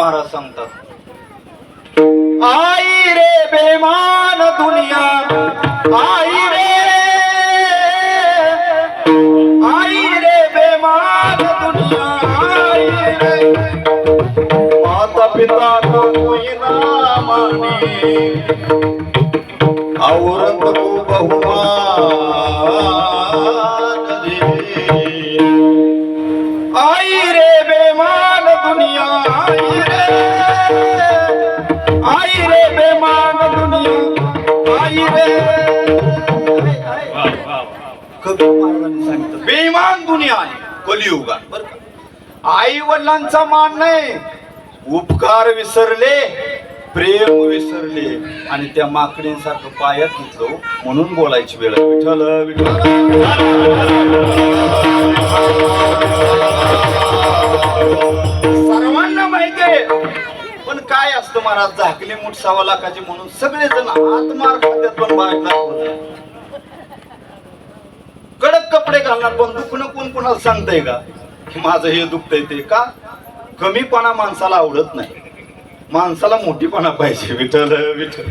महाराज सांगतात आई रे बेमान दुनिया आई रे. आई रे बेमान दुनिया आई रे. माता पिता को कोई ना माने औरत को बहुमान बेमान दुनिया आहे कलियुगात बर आई वडिलांचा मान नाही उपकार विसरले प्रेम विसरले आणि त्या माकडींसारखं पायात घेतलो म्हणून बोलायची वेळ विठल विठ्ठल. सर्वांना माहिती आहे पण काय असतं महाराज झाकली मुठ सव्वा लाखाची म्हणून सगळेजण हात खात्यात पण बाहेर कडक कपडे घालणार पण दुखणं कोण कोणाला सांगतय का? की माझं हे दुखतंय ते का? कमीपणा माणसाला आवडत नाही. माणसाला मोठीपणा पाहिजे विठ्ठल विठ्ठल.